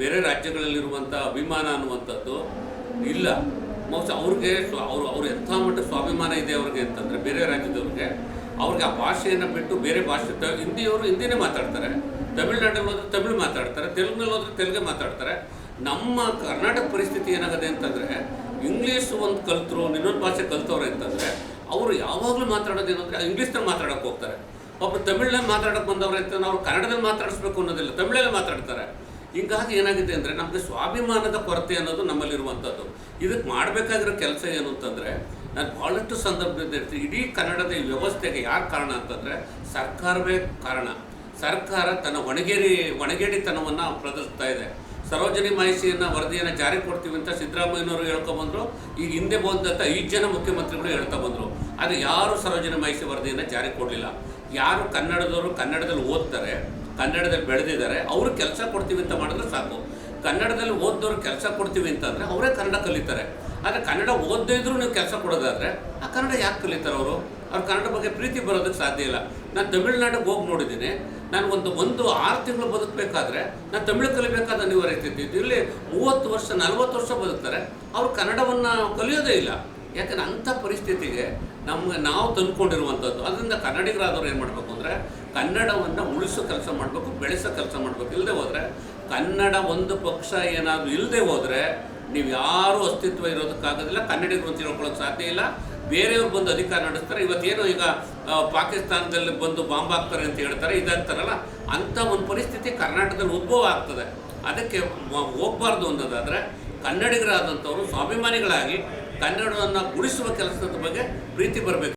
ಬೇರೆ ರಾಜ್ಯಗಳಲ್ಲಿರುವಂಥ ಅಭಿಮಾನ ಅನ್ನುವಂಥದ್ದು ಇಲ್ಲ. ಮೋಸ ಅವ್ರಿಗೆ ಅವ್ರು ಅವ್ರು ಎಂಥ ಮಟ್ಟ ಸ್ವಾಭಿಮಾನ ಇದೆ ಅವ್ರಿಗೆ ಅಂತಂದರೆ ಬೇರೆ ರಾಜ್ಯದವ್ರಿಗೆ, ಅವ್ರಿಗೆ ಆ ಭಾಷೆಯನ್ನು ಬಿಟ್ಟು ಬೇರೆ ಭಾಷೆ ತ ಹಿಂದಿಯವರು ಹಿಂದಿನೇ ಮಾತಾಡ್ತಾರೆ. ತಮಿಳ್ನಾಡಲ್ಲಿ ಹೋದ್ರೆ ತಮಿಳು ಮಾತಾಡ್ತಾರೆ, ತೆಲುಗಿನಲ್ಲಿ ಹೋದ್ರೆ ತೆಲುಗೇ ಮಾತಾಡ್ತಾರೆ. ನಮ್ಮ ಕರ್ನಾಟಕ ಪರಿಸ್ಥಿತಿ ಏನಾಗಿದೆ ಅಂತಂದರೆ, ಇಂಗ್ಲೀಷ್ ಒಂದು ಕಲ್ತರು, ಇನ್ನೊಂದು ಭಾಷೆ ಕಲ್ತವ್ರೆ ಅಂತಂದರೆ, ಅವರು ಯಾವಾಗಲೂ ಮಾತಾಡೋದೇನು ಅಂದರೆ ಇಂಗ್ಲೀಷ್ನಲ್ಲಿ ಮಾತಾಡೋಕೆ ಹೋಗ್ತಾರೆ. ಒಬ್ಬರು ತಮಿಳ್ನಲ್ಲಿ ಮಾತಾಡೋಕೆ ಬಂದವ್ರೆ ಅಂತ ಅವ್ರು ಕನ್ನಡದಲ್ಲಿ ಮಾತಾಡಿಸ್ಬೇಕು ಅನ್ನೋದಿಲ್ಲ, ತಮಿಳಲ್ಲಿ ಮಾತಾಡ್ತಾರೆ. ಹೀಗಾಗಿ ಏನಾಗಿದೆ ಅಂದರೆ ನಮಗೆ ಸ್ವಾಭಿಮಾನದ ಕೊರತೆ ಅನ್ನೋದು ನಮ್ಮಲ್ಲಿರುವಂಥದ್ದು. ಇದಕ್ಕೆ ಮಾಡಬೇಕಾಗಿರೋ ಕೆಲಸ ಏನು ಅಂತಂದರೆ, ನಾನು ಭಾಳಷ್ಟು ಸಂದರ್ಭದಲ್ಲಿ ಹೇಳ್ತೀನಿ, ಇಡೀ ಕನ್ನಡದ ವ್ಯವಸ್ಥೆಗೆ ಯಾರು ಕಾರಣ ಅಂತಂದರೆ, ಸರ್ಕಾರವೇ ಕಾರಣ. ಸರ್ಕಾರ ತನ್ನ ಒಣಗೇರಿ ಒಣಗೇಡಿತನವನ್ನು ಪ್ರದರ್ಶಿಸ್ತಾ ಇದೆ. ಸರೋಜಿನಿ ಮಾಹಿತಿಯನ್ನು ವರದಿಯನ್ನು ಜಾರಿ ಕೊಡ್ತೀವಿ ಅಂತ ಸಿದ್ದರಾಮಯ್ಯನವರು ಹೇಳ್ಕೊಂಬಂದರು ಈಗ ಹಿಂದೆ ಬಂದಂಥ ಐದು ಜನ ಮುಖ್ಯಮಂತ್ರಿಗಳು ಹೇಳ್ತಾ ಬಂದರು. ಆದರೆ ಯಾರು ಸರ್ವಜನ ಮಹಿಷಿ ವರದಿಯನ್ನು ಜಾರಿ ಕೊಡಲಿಲ್ಲ? ಯಾರು ಕನ್ನಡದವರು ಕನ್ನಡದಲ್ಲಿ ಓದ್ತಾರೆ, ಕನ್ನಡದಲ್ಲಿ ಬೆಳೆದಿದ್ದಾರೆ, ಅವರು ಕೆಲಸ ಕೊಡ್ತೀವಿ ಅಂತ ಮಾಡಿದ್ರೆ ಸಾಕು. ಕನ್ನಡದಲ್ಲಿ ಓದಿದವರು ಕೆಲಸ ಕೊಡ್ತೀವಿ ಅಂತಂದರೆ ಅವರೇ ಕನ್ನಡ ಕಲಿತಾರೆ. ಆದರೆ ಕನ್ನಡ ಓದದೇ ಇದ್ರು ನೀವು ಕೆಲಸ ಕೊಡೋದಾದರೆ, ಆ ಕನ್ನಡ ಯಾಕೆ ಕಲಿತಾರೆ ಅವರು? ಅವ್ರ ಕನ್ನಡ ಬಗ್ಗೆ ಪ್ರೀತಿ ಬರೋದಕ್ಕೆ ಸಾಧ್ಯ ಇಲ್ಲ. ನಾನು ತಮಿಳ್ನಾಡಿಗೆ ಹೋಗಿ ನೋಡಿದ್ದೀನಿ. ನಾನು ಒಂದು ಒಂದು ಆರು ತಿಂಗಳು ಬದುಕಬೇಕಾದ್ರೆ, ನಾನು ತಮಿಳು ಕಲಿಬೇಕಾದ ಅನಿವಾರ್ಯತೆ ಇಲ್ಲಿ ಮೂವತ್ತು ವರ್ಷ, ನಲವತ್ತು ವರ್ಷ ಬದುಕ್ತಾರೆ. ಅವರು ಕನ್ನಡವನ್ನು ಕಲಿಯೋದೇ ಇಲ್ಲ. ಯಾಕಂದ್ರೆ ಅಂಥ ಪರಿಸ್ಥಿತಿಗೆ ನಮ್ಗೆ ನಾವು ತಂದುಕೊಂಡಿರುವಂಥದ್ದು. ಅದರಿಂದ ಕನ್ನಡಿಗರಾದವ್ರು ಏನು ಮಾಡಬೇಕು ಅಂದರೆ, ಕನ್ನಡವನ್ನು ಉಳಿಸೋ ಕೆಲಸ ಮಾಡಬೇಕು, ಬೆಳೆಸೋ ಕೆಲಸ ಮಾಡಬೇಕು. ಇಲ್ಲದೆ ಹೋದರೆ, ಕನ್ನಡ ಒಂದು ಪಕ್ಷ ಏನಾದರೂ ಇಲ್ಲದೆ ಹೋದರೆ ನೀವು ಯಾರೂ ಅಸ್ತಿತ್ವ ಇರೋದಕ್ಕಾಗೋದಿಲ್ಲ, ಕನ್ನಡಿಗರು ಅಂತ ಹೇಳ್ಕೊಳ್ಳೋಕೆ ಸಾಧ್ಯ ಇಲ್ಲ. ಬೇರೆಯವ್ರು ಬಂದು ಅಧಿಕಾರ ನಡೆಸ್ತಾರೆ. ಇವತ್ತೇನು ಈಗ ಪಾಕಿಸ್ತಾನದಲ್ಲಿ ಬಂದು ಬಾಂಬ್ ಹಾಕ್ತಾರೆ ಅಂತ ಹೇಳ್ತಾರೆ, ಇದಂತಾರಲ್ಲ? ಅಂಥ ಒಂದು ಪರಿಸ್ಥಿತಿ ಕರ್ನಾಟಕದಲ್ಲಿ ಉದ್ಭವ ಆಗ್ತದೆ. ಅದಕ್ಕೆ ಹೋಗ್ಬಾರ್ದು ಅನ್ನೋದಾದರೆ, ಕನ್ನಡಿಗರಾದಂಥವ್ರು ಸ್ವಾಭಿಮಾನಿಗಳಾಗಿ ಕನ್ನಡವನ್ನು ಗುಡಿಸುವ ಕೆಲಸದ ಬಗ್ಗೆ ಪ್ರೀತಿ ಬರಬೇಕು.